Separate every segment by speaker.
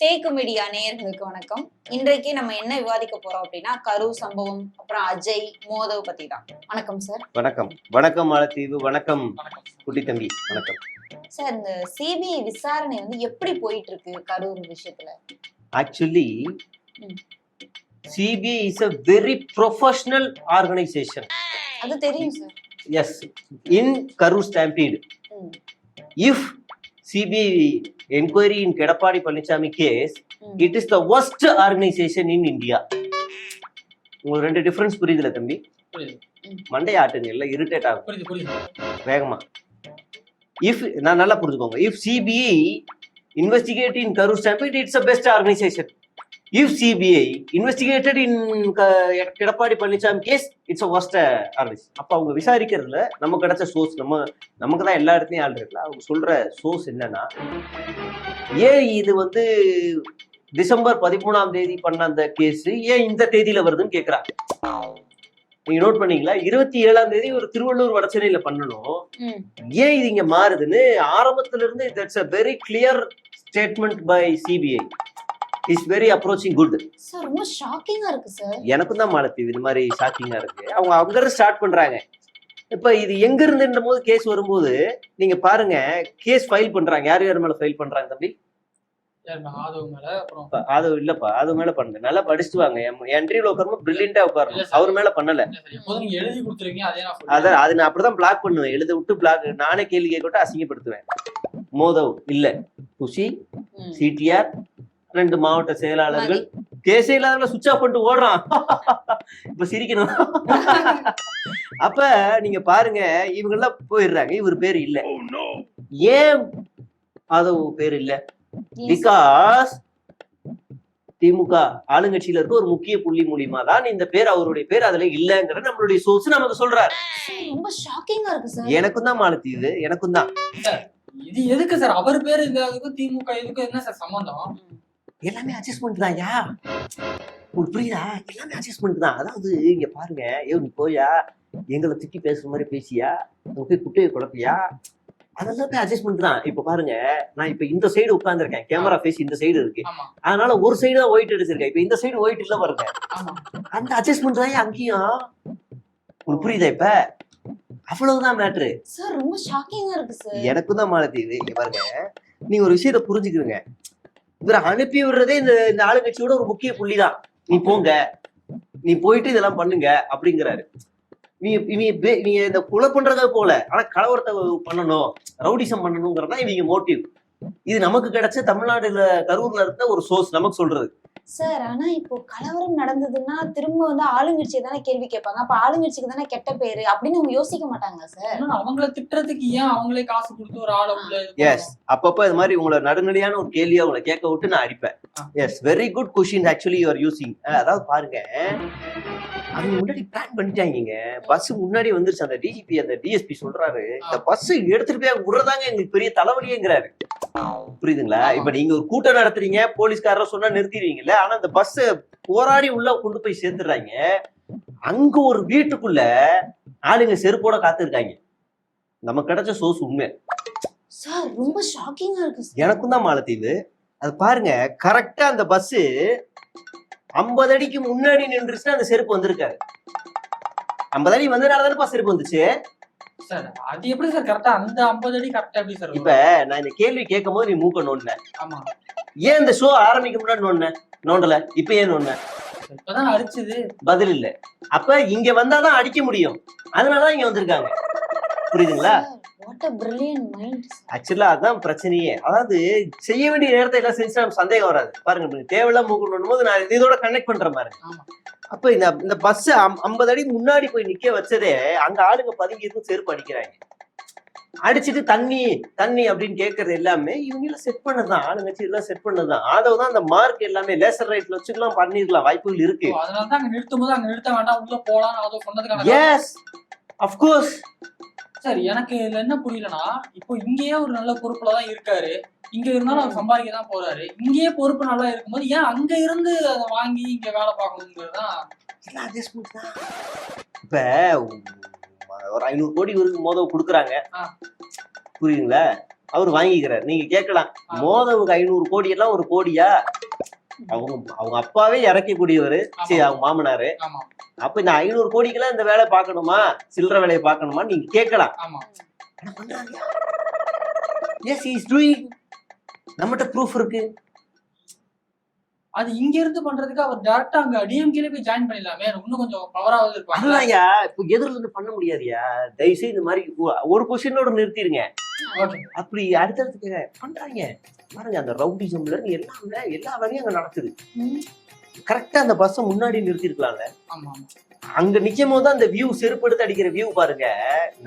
Speaker 1: தேக்கு மீடியா நேயர்களுக்கு வணக்கம். இன்றைக்கு நம்ம என்ன விவாதிக்க போறோம் அப்படின்னா கரூர் சம்பவம் அப்புறம் அஜய் மோதவ் பத்தி தான் வணக்கம் சார்
Speaker 2: வணக்கம். வணக்கம் மாலத்தீவு. வணக்கம் குட்டி தம்பி. வணக்கம்.
Speaker 1: சார் இந்த சிபிஐ விசாரணை வந்து எப்படி போயிட்டு இருக்கு கரூர் விஷயத்துல?
Speaker 2: Actually. CBI is a very professional organisation
Speaker 1: அது தெரியும் sir
Speaker 2: yes in Karur stampede if CBI enquiry in Edappadi Palaniswami case. It is the worst organisation in India உங்களுக்கு ரெண்டு டிஃபரன்ஸ் புரியுதுல தம்பி?
Speaker 3: புரியுது.
Speaker 2: மண்டை ஆட்டுங்க இல்ல இரிட்டேட் ஆகும். வேகமா. இஃப் நான் நல்லா புரிஞ்சுக்கோங்க. If CBI investigate in Karur stampede it's a best organisation if CBI investigated in Edappadi Palaniswami case it's a worst organisation அப்ப அவங்க விசாரிக்கிறதுல நமக்கு கிடைச்ச சோர்ஸ் நம்ம நமக்கு தான் எல்லா இடத்துலயும் ஆள் இருக்குல்ல அவங்க சொல்ற சோர்ஸ் என்னன்னா ஏன் இது வந்து டிசம்பர் பதிமூணாம் தேதி பண்ண அந்த கேஸ் ஏன் இந்த தேதியில வருதுன்னு கேக்குறாங்க. நீங்க நோட் பண்ணீங்களா? இருபத்தி ஏழாம் தேதி ஒரு திருவள்ளூர் வடசென்னையில பண்ணணும். ஏன் இது இங்க மாறுதுன்னு? ஆரம்பத்துல இருந்து that's a very clear statement by CBI is very approaching good
Speaker 1: sir ரொம்ப ஷாக்கிங்கா இருக்கு சார்
Speaker 2: எனக்கும் தான் மாலத்தீவு இது மாதிரி ஷாக்கிங்கா இருக்கு. அவங்க அங்க இருந்து ஸ்டார்ட் பண்றாங்க. இப்ப இது எங்க இருந்துன்ற போது கேஸ் வரும்போது நீங்க பாருங்க கேஸ் ஃபைல் பண்றாங்க. யார் யார் மேல ஃபைல் பண்றாங்க தம்பி?
Speaker 3: ஆதவ் மேல அப்புறம்
Speaker 2: இப்ப அது இல்லப்பா அது மேல பண்ணுங்க நல்லா படிச்சுட்டு வாங்க என்ட்ரியில உட்காரமா பிரில்லியண்டா உட்காரணும். அவர் மேல பண்ணல.
Speaker 3: கொடுத்துருக்கீங்க அதே நான்
Speaker 2: அத
Speaker 3: சொல்றேன்
Speaker 2: அது நான் அப்படிதான் பிளாக் பண்ணுவேன். எழுத விட்டு பிளாக் நானே கேள்வி கேட்கட்டு அசிங்கப்படுத்துவேன். மோதவ் இல்ல. குஷி. சிடிஆர் ரெண்டு மாவட்ட செயலாளர்கள் கேஸே இல்லாதவங்கள சுவிட்ச் ஆஃப் பண்ணிட்டு ஓடுறான். இப்ப சிரிக்கணும். அப்ப நீங்க பாருங்க இவங்க எல்லாம் போயிடுறாங்க. இவர் பேர் இல்ல. ஏன் அது பேர் இல்ல. பிகாஸ் திமுக ஆளுங்கட்சியில இருக்க ஒரு முக்கிய புள்ளி மூலியமா தான் இந்த பேர் அவருடைய பேர் அதுல இல்லங்கிற நம்மளுடைய சோர்ஸ் நமக்கு சொல்றாரு.
Speaker 1: ரொம்ப ஷாக்கிங்கா இருக்கு சார்
Speaker 2: எனக்கும் தான் மாலத்தி இது எனக்கும் தான்.
Speaker 3: இது எதுக்கு சார் அவர் பேரு இந்த அதுக்கும் திமுக இதுக்கும் என்ன சார் சம்பந்தம்?
Speaker 2: எல்லாமே அட்ஜஸ்ட்மெண்ட் தான் யா உங்களுக்கு புரியுதா? எல்லாமே அட்ஜஸ்ட்மெண்ட் தான். அதாவது இங்க பாருங்க. ஏ நீ போயா? எங்களை திட்டி பேசுற மாதிரி பேசியா? போய் குட்டையை குழப்பியா? அதெல்லாம் போய் அட்ஜஸ்ட்மெண்ட் தான். இப்ப பாருங்க. நான் இப்ப இந்த சைடு உட்கார்ந்திருக்கேன். கேமரா ஃபேஸ் இந்த சைடு இருக்கு. அதனால ஒரு சைடு தான் ஒயிட் அடிச்சிருக்கேன் இப்ப இந்த சைடு ஒயிட் இல்ல பாருங்க.
Speaker 3: ஆமா.
Speaker 2: அந்த அட்ஜஸ்ட்மெண்ட் தான் அங்கேயும். உங்களுக்கு புரியுதா இப்ப? அவ்வளவுதான் மேட்ரு
Speaker 1: சார் ரொம்ப ஷாக்கிங்கா இருக்கு சார்
Speaker 2: எனக்கும் தான் மாலத்தி இது. இங்க பாருங்க. நீங்க ஒரு விஷயத்த புரிஞ்சுக்கிறீங்க இவரை அனுப்பி விடுறதே இந்த இந்த ஆளுங்கட்சியோட ஒரு முக்கிய புள்ளிதான். நீ போங்க. நீ போயிட்டு இதெல்லாம் பண்ணுங்க அப்படிங்கிறாரு. நீ இவங்க பே- இந்த கொலை பண்றத போல ஆனா கலவரத்தை பண்ணணும் ரவுடிசம் பண்ணணுங்கிறதா தான் இவங்க மோட்டிவ் இது நமக்கு கிடைச்ச தமிழ்நாடுல கரூர்ல இருந்த ஒரு சோர்ஸ் நமக்கு சொல்றது.
Speaker 1: சார் ஆனா இப்போ கலவரம் நடந்ததுன்னா திரும்ப வந்து ஆளுங்கட்சியை தானே கேள்வி கேட்பாங்க. அப்ப ஆளுங்கட்சிக்கு தானே கெட்ட பேரு அப்படின்னு அவங்க யோசிக்க மாட்டாங்க சார்?
Speaker 3: அவங்கள திட்டுறதுக்கு ஏன் அவங்களே காசு கொடுத்து ஒரு ஆளை
Speaker 2: எஸ் அப்பப்ப இது மாதிரி உங்களை நடுநிலையான ஒரு கேள்வியை உங்களை கேட்க விட்டு நான் அடிப்பேன். Yes very good question actually you're using அதாவது பாருங்க. அவங்க முன்னாடி பிளான் பண்ணிட்டாங்க பஸ் முன்னாடி வந்துருச்சு. அந்த டிஜிபி அந்த டிஎஸ்பி சொல்றாரு. இந்த பஸ் எடுத்துட்டு போய் விடுறதாங்க எங்களுக்கு பெரிய தலைவலியேங்கிறாரு. புரியுதுங்களா. இப்ப நீங்க ஒரு கூட்டம் நடத்துறீங்க போலீஸ்காரர் சொன்னா நிறுத்திடுவீங்கல்ல ஆனா அந்த பஸ் போராடி உள்ள கொண்டு போய் சேர்த்துறாங்க அங்க ஒரு வீட்டுக்குள்ள ஆளுங்க செருப்போட காத்திருக்காங்க. நமக்கு கிடைச்ச சோர்ஸ் உண்மை.
Speaker 1: சார் ரொம்ப ஷாக்கிங்கா இருக்கு
Speaker 2: எனக்கும் தான் மாலத்தீவு. அது பாருங்க கரெக்டா அந்த பஸ் ஐம்பது அடிக்கு முன்னாடி நின்றுச்சுன்னா அந்த செருப்பு வந்திருக்காரு ஐம்பது அடி வந்ததுனால தானேப்பா செருப்பு வந்துச்சு?
Speaker 3: சார் அது எப்படி சார் கரெக்டா அந்த ஐம்பது அடி கரெக்டா எப்படி சார்
Speaker 2: இப்ப நான் இந்த கேள்வி கேட்கும் போது நீ மூக்க நோண்ட
Speaker 3: ஆமா.
Speaker 2: ஏன் இந்த ஷோ ஆரம்பிக்க முன்னாடி நோண்ட நோண்டல இப்ப ஏன் நோண்ட
Speaker 3: இப்பதான் அடிச்சது.
Speaker 2: பதில் இல்ல. அப்ப இங்க வந்தாதான் அடிக்க முடியும். அதனாலதான் இங்க வந்திருக்காங்க. புரியுதுங்களா? ஆக்சுவலா அதான் பிரச்சனையே. அதாவது செய்ய வேண்டிய நேரத்தை எல்லாம் செஞ்சு நம்ம சந்தேகம் வராது. பாருங்க தேவையில்லாம மூக்கணும் போது நான் இதோட கனெக்ட் பாருங்க.
Speaker 3: ஆமா.
Speaker 2: அப்ப இந்த இந்த பஸ் ஐம்பது அடி முன்னாடி போய் நிக்க வச்சதே அங்க ஆளுங்க பதுங்கி இருக்கும் செருப்பு அடிக்கிறாங்க. அடிச்சிட்டு தண்ணி தண்ணி அப்படின்னு கேட்கறது எல்லாமே இவங்க எல்லாம் செட் பண்ணதுதான் ஆளுங்கட்சி எல்லாம் செட் பண்ணதுதான் ஆதவ தான் அந்த மார்க் எல்லாமே லேசர் ரைட்ல வச்சுக்கலாம் பண்ணிருக்கலாம் வாய்ப்புகள் இருக்கு.
Speaker 3: அதனாலதான் அங்க நிறுத்தும் போது அங்க நிறுத்த வேண்டாம் உள்ள போலாம் அதோ சொன்னதுக்கான.
Speaker 2: எஸ் அப்கோர்ஸ்
Speaker 3: சார் எனக்கு இதுல என்ன புரியலனா இப்போ இங்கேயே ஒரு நல்ல பொறுப்புல தான் இருக்காரு. இங்க இருந்தாலும் அவர் சம்பாதிக்க தான் போறாரு. இங்கேயே பொறுப்பு நல்லா இருக்கும்போது ஏன் அங்க இருந்து அதை வாங்கி இங்க வேலை பார்க்கணுங்கிறதுதான்?
Speaker 2: தான். இப்ப ஒரு ஐநூறு கோடி இவருக்கு மோதல் கொடுக்குறாங்க. புரியுதுங்களா? அவர் வாங்கிக்கிறார். நீங்க கேட்கலாம். மோதவுக்கு ஐநூறு கோடி எல்லாம் ஒரு கோடியா? அவங்க அவங்க அப்பாவே இறக்கக்கூடியவர். சரி அவங்க மாமனாரு.
Speaker 3: ஆமா.
Speaker 2: அப்ப இந்த ஐநூறு கோடிக்கெல்லாம் இந்த வேலை பார்க்கணுமா? சில்லற வேலையை பார்க்கணுமா? நீங்க கேட்கலாம்.
Speaker 3: ஆமா.
Speaker 2: எஸ் இஸ் டூயிங் நம்மகிட்ட ப்ரூஃப் இருக்கு.
Speaker 3: அது இங்க இருந்து பண்றதுக்கு அவர் டேரக்டா அங்க டிஎம்கேல போய் ஜாயின் பண்ணிடலாமே. இன்னும் கொஞ்சம் பவராவது இருப்பாங்க
Speaker 2: அதுதான்யா இப்போ எதிரில இருந்து பண்ண முடியாதுயா தயவுசெய்து இந்த மாதிரி ஒரு கொஸ்டினோட நிறுத்திடுங்க அப்படி அடுத்தடுத்து பண்றாங்க. பாருங்க அந்த ரவுடிசம்ல இருந்து எல்லாமே எல்லா வேலையும் அங்க நடக்குது. கரெக்டா அந்த பஸ்ஸை முன்னாடி நிறுத்திருக்கலாம்ல. அங்க நிக்கும் போது அந்த வியூ செருப்படுத்து அடிக்கிற வியூ பாருங்க.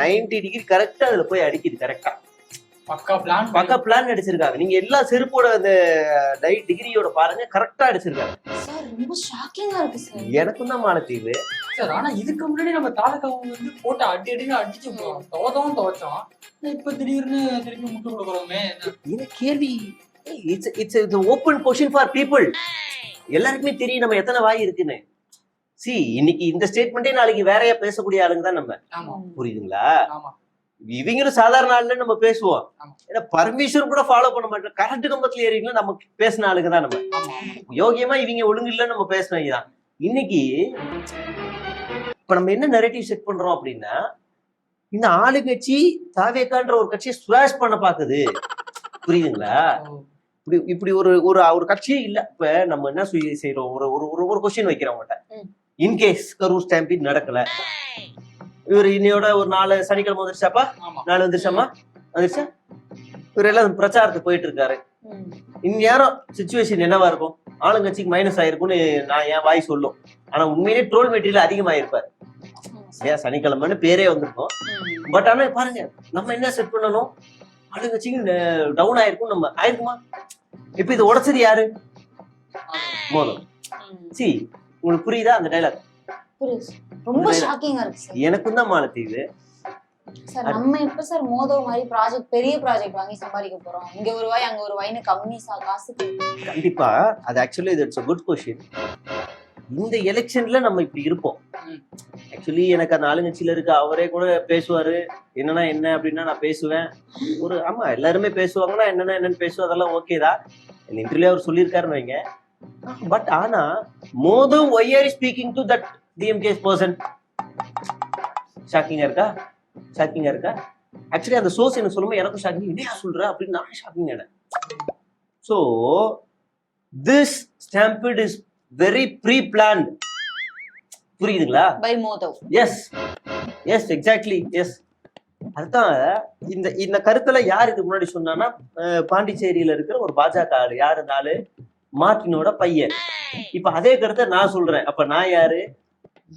Speaker 2: 90 டிகிரி கரெக்டா அதுல போய் அடிக்குது கரெக்டா
Speaker 3: பக்கா பிளான்
Speaker 2: பக்கா பிளான் அடிச்சிருக்காங்க. நீங்க எல்லா செருப்போட அந்த டிகிரியோட பாருங்க கரெக்டா அடிச்சிருக்காங்க.
Speaker 1: சார் ரொம்ப ஷாக்கிங்கா இருக்கு சார்.
Speaker 2: எனக்கும் தான் மாலத்தீவு
Speaker 3: சார் ஆனா இதுக்கு முன்னாடி நம்ம தாலுக்காவும் வந்து போட்டு அடி அடின்னு அடிச்சு துவதவும் துவைச்சோம். இப்ப திடீர்னு திருப்பி முட்டு கொடுக்குறோமே.
Speaker 2: இது கேள்வி? It's it's it's open question for people எல்லாருக்குமே தெரியும் நம்ம எத்தனை வாய் இருக்குன்னு. சி இன்னைக்கு இந்த ஸ்டேட்மெண்ட்டே நாளைக்கு வேறையா பேசக்கூடிய ஆளுங்க தான் நம்ம. புரியுதுங்களா? இவங்களும் சாதாரண ஆளுல நம்ம பேசுவோம். ஏன்னா பர்மிஷன் கூட ஃபாலோ பண்ண மாட்டோம் கரண்ட் கம்பத்துல ஏறிங்களா நம்ம பேசின ஆளுங்க தான் நம்ம. யோகியமா இவங்க ஒழுங்கு இல்லைன்னு நம்ம பேசினவங்க தான். இன்னைக்கு இப்ப நம்ம என்ன நெரேட்டிவ் செட் பண்றோம் அப்படின்னா இந்த ஆளுங்கட்சி தாவேக்கான்ற ஒரு கட்சியை ஸ்வாஷ் பண்ண பாக்குது புரியுதுங்களா? இப்படி இப்படி ஒரு ஒரு ஒரு கட்சியே இல்ல. இப்ப நம்ம என்ன சுய- செய்றோம்? ஒரு ஒரு ஒரு ஒரு கொஸ்டின்
Speaker 1: ம்.
Speaker 2: இன்கேஸ் கரூர் ஸ்டாம்பிங் நடக்கல. இவர் இன்னையோட ஒரு நாலு சனிக்கிழமை வந்துருச்சாப்பா? நாலு வந்துருச்சாமா வந்துருச்சா? இவர் எல்லாம் பிரச்சாரத்துக்கு போயிட்டு இருக்காரு. இந்நேரம் சுச்சுவேஷன் என்னவா இருக்கும்? ஆளுங்கட்சிக்கு மைனஸ் ஆயிருக்கும்னு நான் என் வாய் சொல்லும். ஆனா உண்மையிலே ட்ரோல் மெட்டீரியல் அதிகமாயிருப்பார்.
Speaker 1: ஆமா சார்.
Speaker 2: ஏன்? சனிக்கிழமைன்னு பேரே வந்திருக்கும். பட் ஆனா பாருங்க நம்ம என்ன செட் பண்ணணும்? ஆளுங்கட்சிக்கு டவுன் ஆயிருக்கும் நம்ம ஆயிருக்குமா? இப்ப இது உடைச்சது யாரு. மோதம். சி உங்களுக்கு புரியுதா அந்த டைலாக்.
Speaker 1: ரொம்ப. ஷாக்கிங்கா இருக்கு சார்.
Speaker 2: எனக்கும் தான் மாலத்தீவு
Speaker 1: சார் நம்ம எப்ப சார் மோதவ மாதிரி ப்ராஜெக்ட் பெரிய ப்ராஜெக்ட் வாங்கி சம்பாதிக்க போறோம். இங்க ஒரு வாய் அங்க ஒரு வாய்னு கம்மி சா காசுக்கு
Speaker 2: கண்டிப்பா. அது ஆக்சுவலி இட்ஸ் குட் கொஸ்டின் இந்த எலெக்ஷன்ல நம்ம இப்படி இருப்போம். ஆக்சுவலி எனக்கு அந்த ஆளுங்கட்சியில இருக்க அவரே கூட பேசுவாரு. என்னன்னா என்ன அப்படின்னா நான் பேசுவேன். ஒரு ஆமா எல்லாருமே பேசுவாங்கன்னா என்னன்னா என்னன்னு பேசுவோம் அதெல்லாம் ஓகே தான். இந்த இன்டர்வியூ அவர் சொல்லியிருக்காருன்னு வைங்க. பட் ஆனா மோதும் why are speaking to that DMK person ஷாக்கிங்கா இருக்கா? ஷாக்கிங்கா இருக்கா? ஆக்சுவலி அந்த சோர்ஸ் எனக்கு சொல்லும்போது எனக்கும் ஷாக்கிங் என்னையா சொல்ற? அப்படின்னு நான் shocking so this stampede is very pre planned புரியுதுங்களா?
Speaker 1: பை மோதவ்
Speaker 2: எஸ் எஸ் எக்ஸாக்ட்லி எஸ் அதுதான் இந்த இந்த கருத்துல யார் இதுக்கு முன்னாடி சொன்னான்னா பாண்டிச்சேரியில இருக்கிற ஒரு பாஜக ஆளு. யாரு ஆளு மார்டினோட பையன். இப்ப அதே கருத்தை நான் சொல்றேன். அப்ப நான் யாரு?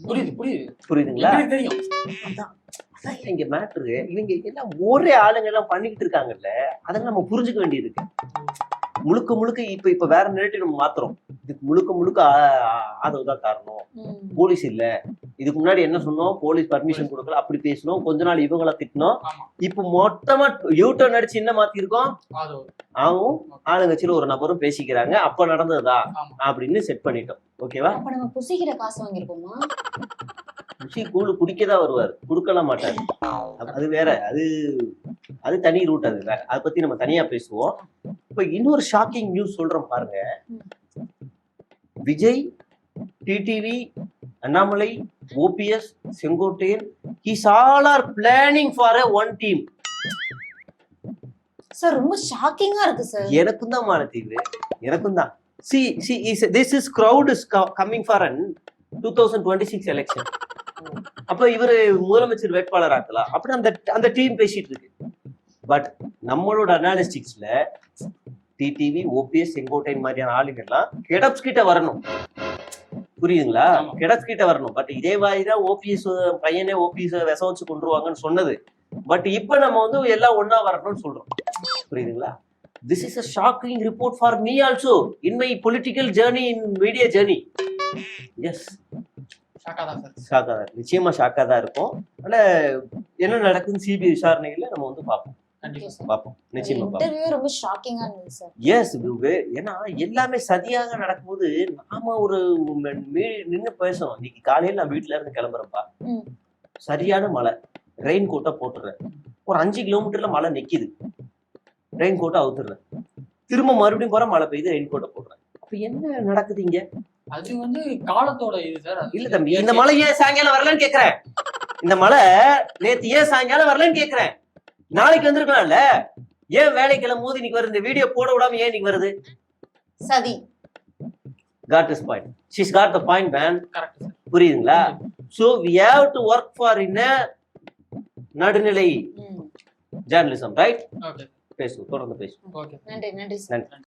Speaker 3: புரியுது புரியுது.
Speaker 2: புரியுதுங்களா?
Speaker 3: தெரியும்.
Speaker 2: இங்க மேட்ரு இவங்க எல்லாம் ஒரே ஆளுங்க எல்லாம் பண்ணிக்கிட்டு இருக்காங்கல்ல அதெல்லாம் நம்ம புரிஞ்சுக்க வேண்டியது இருக்கு முழுக்க முழுக்க இப்ப இப்ப வேற நெரேட்டிவ் நம்ம மாத்துறோம். இதுக்கு முழுக்க முழுக்க ஆதரவு தான் காரணம். போலீஸ் இல்ல. இதுக்கு முன்னாடி என்ன சொன்னோம்? போலீஸ் பர்மிஷன் கொடுக்கல. அப்படி பேசணும் கொஞ்ச நாள் இவங்கள திட்டினோம்.
Speaker 3: ஆமா.
Speaker 2: இப்ப மொத்தமா யூட்டர்ன் அடிச்சு என்ன மாத்திருக்கோம்? அவங்க ஆளுங்கட்சியில ஒரு நபரும் பேசிக்கிறாங்க. அப்ப நடந்ததா? அப்படின்னு செட் பண்ணிட்டோம். ஓகேவா?
Speaker 1: அப்ப நம்ம புசிக்கிற காசு வாங்கிருக்கோமா
Speaker 2: ருசி கூழு குடிக்கதான் வருவார். கொடுக்கலாம் மாட்டார். அது- அது வேற. அது அது தனி ரூட் அது வேற. அதை பத்தி நம்ம தனியா பேசுவோம். இப்ப இன்னொரு ஷாக்கிங் நியூஸ் சொல்றோம் பாருங்க. Vijay TTV Annamalai OPS Sengottaiyan his all are planning for a one team
Speaker 1: sir ரொம்ப ஷாக்கிங்கா இருக்கு சார்
Speaker 2: எனக்கும் தான் மாலத்தீவு எனக்கும் தான். See see is this is crowd is coming for an two thousand twenty six election அப்ப இவரு முதலமைச்சர் வேட்பாளர் ஆக்கலாம் அப்படி அந்த அந்த டீம் பேசிட்டு இருக்கு. பட் நம்மளோட அனாலிஸ்டிக்ஸ்ல டிடிவி ஓபிஎஸ் செங்கோட்டையன் மாதிரியான ஆளுங்கெல்லாம் கெடப்ஸ் கிட்ட வரணும். புரியுதுங்களா?
Speaker 3: ஆமா.
Speaker 2: கெடப்ஸ் கிட்ட வரணும். பட் இதே மாதிரி தான் ஓபிஎஸ் பையனே ஓபிஎஸ் விஷம் வச்சு கொண்டுருவாங்கன்னு சொன்னது. பட் இப்ப நம்ம வந்து எல்லாம் ஒண்ணா வரணும்னு சொல்றோம். புரியுதுங்களா? This is a shocking report for me also in my political journey in media journey yes
Speaker 3: ஷாக்கா தான்
Speaker 2: நிச்சயமா ஷாக்கா தான் இருக்கும். ஆனா என்ன நடக்குதுன்னு சிபிஐ விசாரணைகள்ல நம்ம வந்து பார்ப்போம். பார்ப்போம். நிச்சயமா பார்ப்போம்.
Speaker 1: இன்டர்வியூ ரொம்ப ஷாக்கிங்கா இருந்தது சார்
Speaker 2: எஸ் ஏன்னா எல்லாமே சதியாக நடக்கும்போது நாம ஒரு நின்று பேசணும் இன்னைக்கு காலையில நான் வீட்டுல இருந்து கிளம்புறேன்ப்பா.
Speaker 1: ம்.
Speaker 2: சரியான மழை. ரெயின் கோட்டை போட்டுறேன். ஒரு அஞ்சு கிலோமீட்டர்ல மழை நிக்குது. ரெயின் கோட்டை அவுத்துடுறேன் திரும்ப மறுபடியும் போறேன் மழை பெய்யுது ரெயின் கோட்டை போடுறேன். அப்ப என்ன நடக்குது இங்க?
Speaker 3: அது வந்து காலத்தோட இது சார்
Speaker 2: இல்ல தம்பி இந்த மழை ஏன் சாயங்காலம் வரலன்னு கேக்குறேன். இந்த மழை நேத்து ஏன் சாயங்காலம் வரலன்னு கேக்குறேன். நாளைக்கு வந்திருக்கலாம்ல? ஏன் வேலைக்கு கிளம்பும் போது இன்னைக்கு வருது? இந்த வீடியோ போட விடாம ஏன் இன்னைக்கு வருது?
Speaker 1: சதி.
Speaker 2: Got is point she's got the point man
Speaker 3: correct sir
Speaker 2: புரியுதுங்களா? So we have to work for in நடுநிலை. ஜேர்னலிசம் ரைட்
Speaker 3: ஓகே
Speaker 2: பேசுவோம். தொடர்ந்து பேசுவோம்.
Speaker 3: ஓகே
Speaker 1: நன்றி நன்றி
Speaker 2: நன்றி.